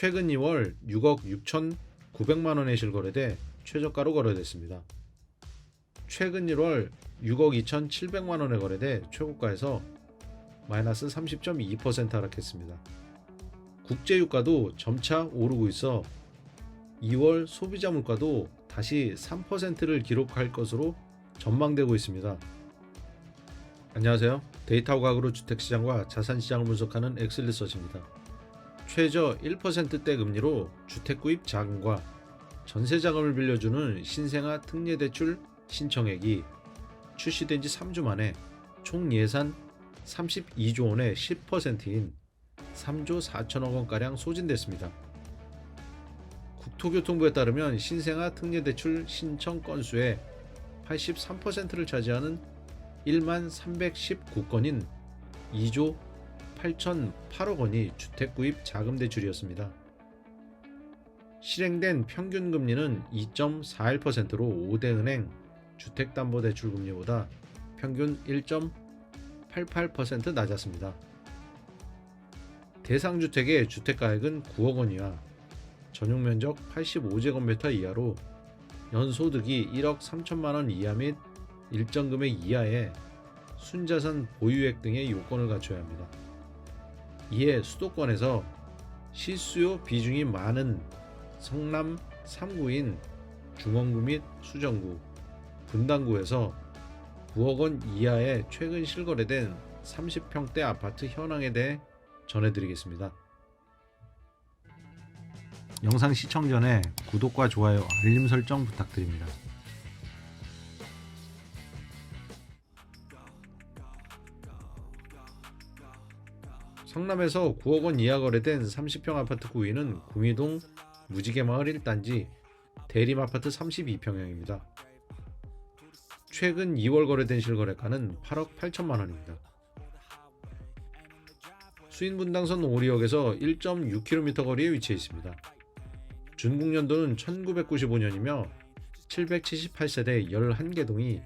최근 2월 6억 6,900만 원에 실거래돼 최저가로 거래됐습니다. 최근 1월 6억 2,700만 원에 거래돼 최고가에서 마이너스 30.2% 하락했습니다. 국제 유가도 점차 오르고 있어 2월 소비자 물가도 다시 3%를 기록할 것으로 전망되고 있습니다. 안녕하세요. 데이터 과학으로 주택시장과 자산시장을 분석하는 엑슬리서치입니다. 최저 1%대 금리로 주택 구입 자금과 전세 자금을 빌려주는 신생아 특례 대출 신청액이 출시된 지 3주 만에 총 예산 32조 원의 10%인 3조 4천억 원가량 소진됐습니다. 국토교통부에 따르면 신생아 특례 대출 신청 건수의 83%를 차지하는 1만 319건인 2조 8,008억 원이 주택 구입 자금 대출이었습니다. 실행된 평균 금리는 2.41%로 5대 은행 주택담보대출 금리보다 평균 1.88% 낮았습니다. 대상 주택의 주택가액은 9억 원이야 전용 면적 85제곱미터 이하로 연소득이 1억 3천만 원 이하 및 일정 금액 이하의 순자산 보유액 등의 요건을 갖춰야 합니다. 이에 수도권에서 실수요 비중이 많은 성남 3구인 중원구 및 수정구, 분당구에서 9억 원 이하의 최근 실거래된 30평대 아파트 현황에 대해 전해드리겠습니다. 영상 시청 전에 구독과 좋아요, 알림 설정 부탁드립니다. 성남에서 9억 원 이하 거래된 30평 아파트 구위는 구미동 무지개마을 1단지 대림 아파트 32평형입니다. 최근 2월 거래된 실거래가는 8억 8천만 원입니다. 수인분당선 오리역에서 1.6km 거리에 위치해 있습니다. 준국연도는 1995년이며 778세대 11개 동이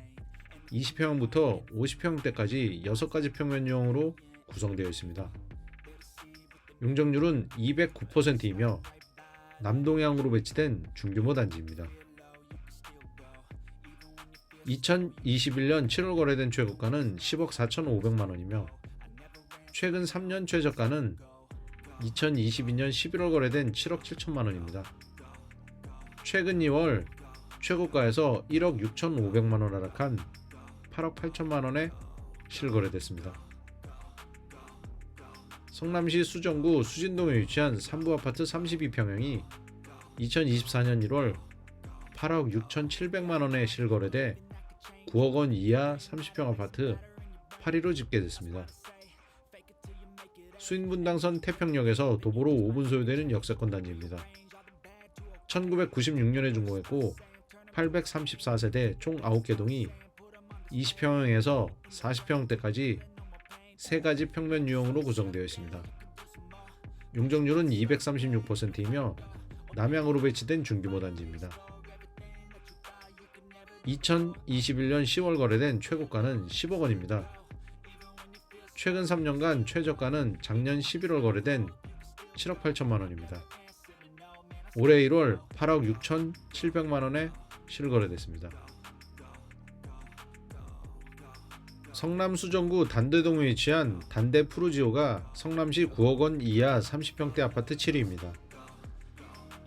20평부터 50평대까지 6가지 평면형으로 구성되어 있습니다. 용적률은 209%이며 남동향으로 배치된 중규모 단지입니다. 2021년 7월 거래된 최고가는 10억 4,500만 원이며 최근 3년 최저가는 2022년 11월 거래된 7억 7천만 원입니다. 최근 2월 최고가에서 1억 6,500만 원 하락한 8억 8천만 원에 실거래됐습니다. 성남시 수정구 수진동에 위치한 3부 아파트 32평형이 2024년 1월 8억 6,700만 원에 실거래돼 9억 원 이하 30평 아파트 8위로 집계됐습니다. 수인분당선 태평역에서 도보로 5분 소요되는 역세권 단지입니다. 1996년에 준공했고 834세대 총 9개 동이 20평형에서 40평대까지 3가지 평면 유형으로 구성되어 있습니다. 용적률은 236%이며 남향으로 배치된 중규모 단지입니다. 2021년 10월 거래된 최고가는 10억 원입니다. 최근 3년간 최저가는 작년 11월 거래된 7억 8천만 원입니다. 올해 1월 8억 6천 7백만 원에 실거래됐습니다. 성남 수정구 단대동에 위치한 단대 푸르지오가 성남시 9억 원 이하 30평대 아파트 7위입니다.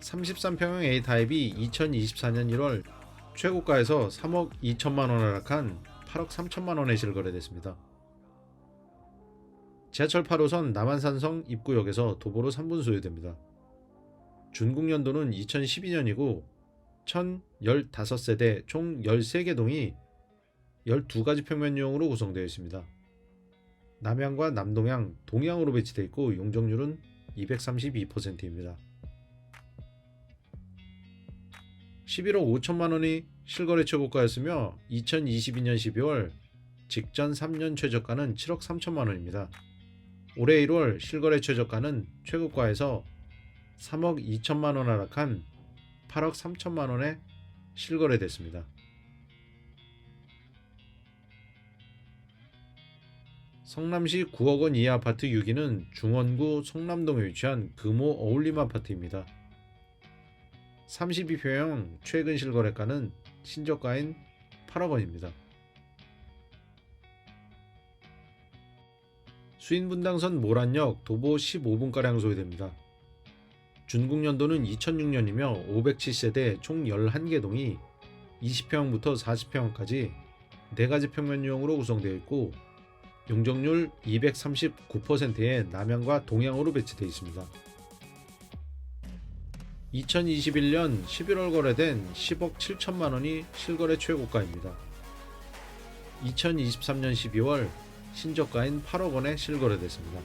33평형 A 타입이 2024년 1월 최고가에서 3억 2천만 원 하락한 8억 3천만 원에 실거래됐습니다. 지하철 8호선 남한산성 입구역에서 도보로 3분 소요됩니다. 준국 연도는 2012년이고 1015세대 총 13개 동이 12가지 평면유형으로 구성되어 있습니다. 남향과 남동향, 동향으로 배치되어 있고 용적률은 232%입니다. 11억 5천만 원이 실거래 최고가였으며 2022년 12월 직전 3년 최저가는 7억 3천만 원입니다. 올해 1월 실거래 최저가는 최고가에서 3억 2천만 원 하락한 8억 3천만 원에 실거래됐습니다. 성남시 9억 원 이하 아파트 6위는 중원구 성남동에 위치한 금호 어울림 아파트입니다. 32평형 최근 실거래가는 신저가인 8억 원입니다. 수인분당선 모란역 도보 15분가량 소요됩니다. 준국연도는 2006년이며 507세대 총 11개 동이 20평부터 40평까지 4가지 평면 유형으로 구성되어 있고 용적률 239%의 남향과 동향으로 배치되어 있습니다. 2021년 11월 거래된 10억 7천만 원이 실거래 최고가입니다. 2023년 12월 신저가인 8억 원에 실거래됐습니다.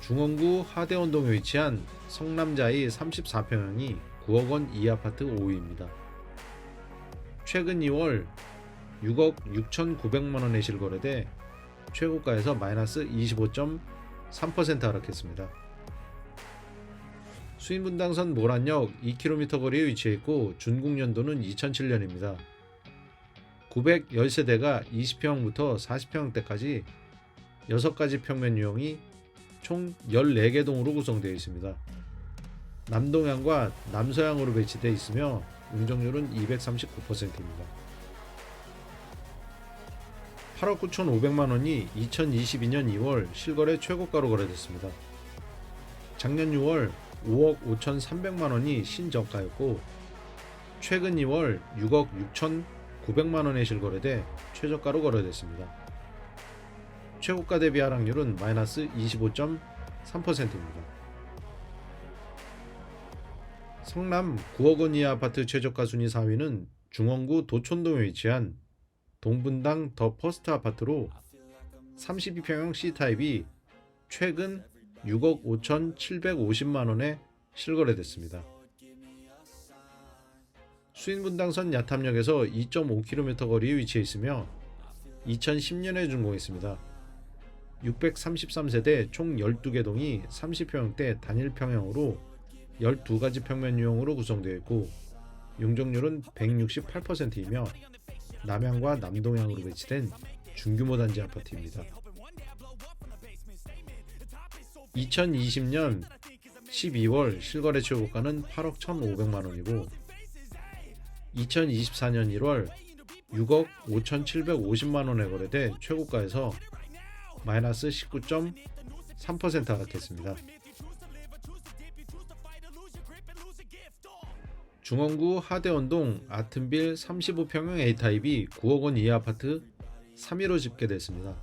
중원구 하대원동에 위치한 성남자이 34평형이 9억 원 이 아파트 5위입니다. 최근 2월 6억 6,900만 원에 실거래돼 최고가에서 마이너스 25.3% 하락했습니다. 수인분당선 모란역 2km 거리에 위치해 있고 준국연도는 2007년입니다. 910세대가 20평부터 40평대까지 6가지 평면 유형이 총 14개 동으로 구성되어 있습니다. 남동향과 남서향으로 배치되어 있으며 용적률은 239%입니다. 8억 9,500만 원이 2022년 2월 실거래 최고가로 거래됐습니다. 작년 6월 5억 5,300만 원이 신저가였고 최근 2월 6억 6,900만 원에 실거래돼 최저가로 거래됐습니다. 최고가 대비 하락률은 마이너스 25.3%입니다. 성남 9억 원 이하 아파트 최저가 순위 4위는 중원구 도촌동에 위치한 동분당 더 퍼스트 아파트로 32평형 C타입이 최근 6억 5,750만 원에 실거래됐습니다. 수인분당선 야탐역에서 2.5km 거리에 위치해 있으며 2010년에 준공했습니다. 633세대 총 12개 동이 30평형대 단일 평형으로 12가지 평면 유형으로 구성되어 있고 용적률은 168%이며 남향과 남동향으로 배치된 중규모 단지 아파트입니다. 2020년 12월 실거래 최고가는 8억 1,500만 원이고 2024년 1월 6억 5,750만 원에 거래돼 최고가에서 마이너스 19.3% 하락했습니다. 중원구 하대원동 아튼빌 35평형 A타입이 9억 원 이하 아파트 3위로 집계됐습니다.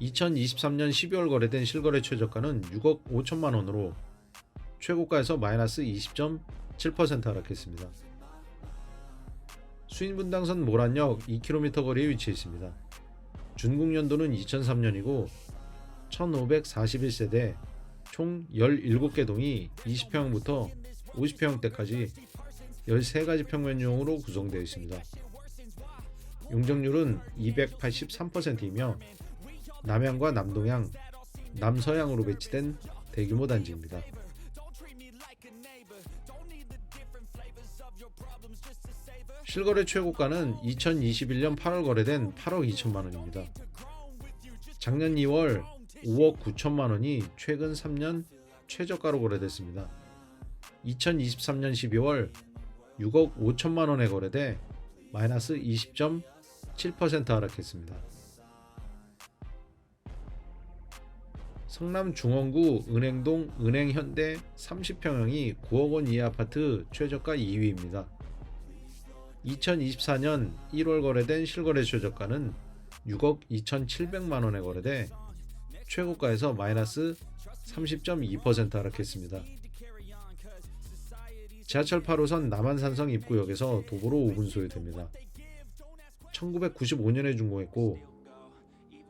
2023년 12월 거래된 실거래 최저가는 6억 5천만 원으로 최고가에서 마이너스 20.7% 하락했습니다. 수인분당선 모란역 2km 거리에 위치해 있습니다. 준국연도는 2003년이고 1541세대 총 17개 동이 20평부터 50평대까지 13가지 평면 유형으로 구성되어 있습니다. 용적률은 283%이며 남향과 남동향, 남서향으로 배치된 대규모 단지입니다. 실거래 최고가는 2021년 8월 거래된 8억 2천만 원입니다. 작년 2월 5억 9천만 원이 최근 3년 최저가로 거래됐습니다. 2023년 12월 6억 5천만 원에 거래돼 마이너스 20.7% 하락했습니다. 성남 중원구 은행동 은행현대 30평형이 9억 원 이하 아파트 최저가 2위입니다. 2024년 1월 거래된 실거래 최저가는 6억 2,700만 원에 거래돼 최고가에서 마이너스 30.2% 하락했습니다. 지하철 8호선 남한산성 입구역에서 도보로 5분 소요됩니다. 1995년에 준공했고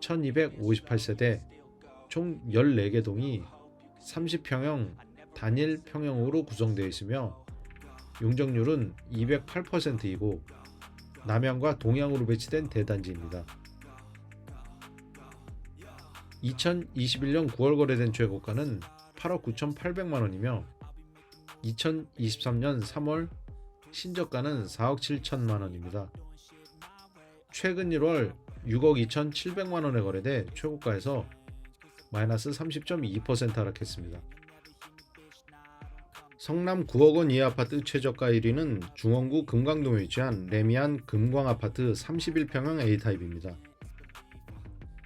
1258세대 총 14개 동이 30평형 단일 평형으로 구성되어 있으며 용적률은 208%이고 남향과 동향으로 배치된 대단지입니다. 2021년 9월 거래된 최고가는 8억 9,800만 원이며 2023년 3월 신저가는 4억 7천만 원입니다. 최근 1월 6억 2,700만 원에 거래돼 최고가에서 마이너스 30.2% 하락했습니다. 성남 9억 원 이하 아파트 최저가 1위는 중원구 금강동에 위치한 레미안 금광 아파트 31평형 A타입입니다.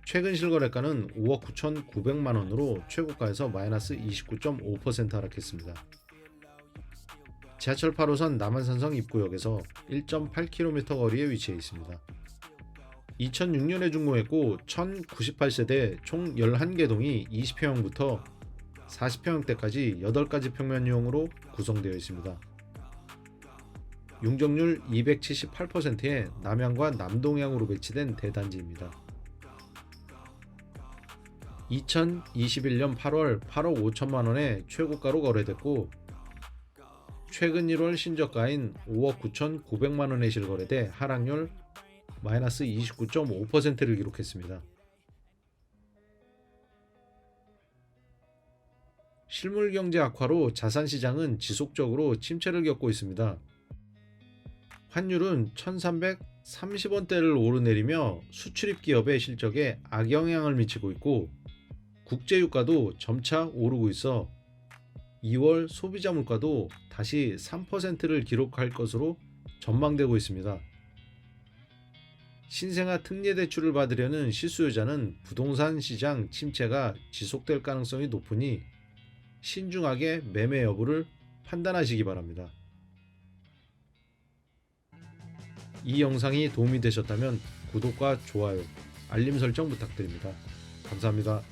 최근 실거래가는 5억 9,900만 원으로 최고가에서 마이너스 29.5% 하락했습니다. 지하철 8호선 남한산성 입구역에서 1.8km 거리에 위치해 있습니다. 2006년에 준공했고 1098세대 총 11개 동이 20평형부터 40평형대까지 8가지 평면유형으로 구성되어 있습니다. 용적률 278%의 남향과 남동향으로 배치된 대단지입니다. 2021년 8월 8억 5천만 원에 최고가로 거래됐고 최근 1월 신저가인 5억 9,900만 원에 실거래돼 하락률 마이너스 29.5%를 기록했습니다. 실물 경제 악화로 자산 시장은 지속적으로 침체를 겪고 있습니다. 환율은 1330원대를 오르내리며 수출입 기업의 실적에 악영향을 미치고 있고 국제 유가도 점차 오르고 있어 2월 소비자 물가도 다시 3%를 기록할 것으로 전망되고 있습니다. 신생아 특례 대출을 받으려는 실수요자는 부동산 시장 침체가 지속될 가능성이 높으니 신중하게 매매 여부를 판단하시기 바랍니다. 이 영상이 도움이 되셨다면 구독과 좋아요, 알림 설정 부탁드립니다. 감사합니다.